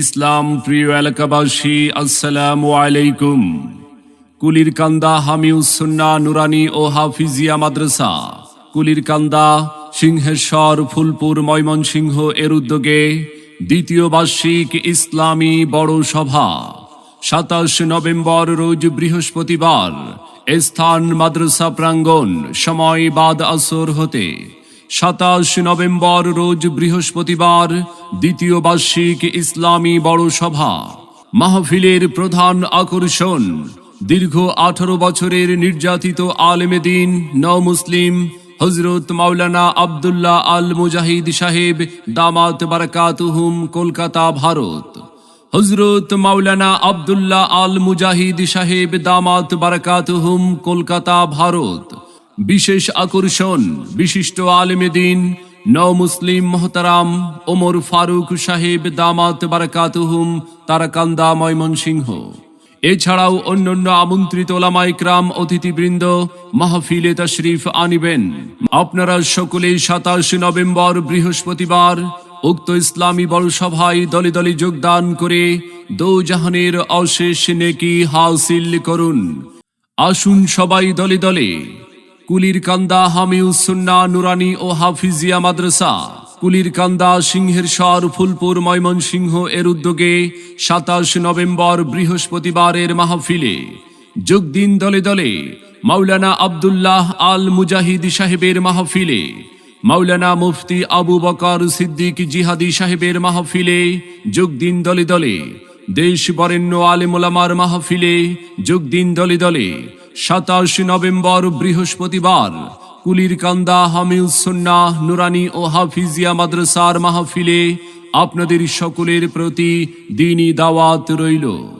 ইসলাম প্রিয় এলাকাবাসী, আসসালাম আলাইকুম। কুলির কান্দা হামিউসুন্না নুরানি ও হাফিজিয়া মাদ্রাসা কুলির কান্দা সিংহেশ্বর, ফুলপুর, ময়মনসিংহ এর উদ্যোগে দ্বিতীয় বার্ষিক ইসলামী বড় সভা। সাতাশ নভেম্বর রোজ বৃহস্পতিবার স্থান মাদ্রাসা প্রাঙ্গণ সময় বাদ আসর হতে। সাতাশ নভেম্বর রোজ বৃহস্পতিবার দ্বিতীয় বার্ষিক ইসলামী বড় সভা, মাহফিলের প্রধান আকর্ষণ, দীর্ঘ আঠারো বছরের নির্যাতিত আলেমেদিন ন মুসলিম হজরত মাওলানা আবদুল্লাহ আল মুজাহিদ সাহেব, দামাত বারাকাতুহুম, কলকাতা, ভারত। হজরত মাওলানা আবদুল্লাহ আল মুজাহিদ সাহেব, দামাত বারাকাতুহুম, কলকাতা, ভারত। বিশেষ আকর্ষণ, বিশিষ্ট আলেমেদিন ন মুসলিম মোহতারাম ওমর ফারুক সাহেব দামাত বারাকাতুহুম তারাকান্দা ময়মনসিংহ এছাড়াও অন্যান্য আমন্ত্রিত ওলামাইকরাম অতিথিবৃন্দ, মাহফিলে তশরিফ আনিবেন। আপনারা সকলে সাতাশ নভেম্বর বৃহস্পতিবার উক্ত ইসলামী বড় সভায় দলে দলে যোগদান করে দৌজাহানের অশেষ নেকি হাসিল করুন। আসুন সবাই দলে দলে কুলির কান্দা হামিউসুন্না নুরানি ও হাফিজিয়া মাদ্রাসা। কুলির কান্দা সিংহের স্বর ফুলপুর, ময়মনসিংহ এর উদ্যোগে সাতাশ নভেম্বর বৃহস্পতিবারের মাহফিলে যোগ দিন দলে দলে মাওলানা আবদুল্লাহ আল মুজাহিদ সাহেবের মাহফিলে, মাওলানা মুফতি আবু বকর সিদ্দিক জিহাদি সাহেবের মাহফিলে যোগ দিন দলে দলে, দেশ বরেণ্য আলেমোলামার মাহফিলে যোগ দিন দলে দলে সাতাশ নভেম্বর বৃহস্পতিবার, কুলিরকান্দা কান্দা হামিউসন্না নুরানি ও হাফিজিয়া মাদ্রাসার মাহফিলে আপনাদের সকলের প্রতি দিনই দাওয়াত রইল।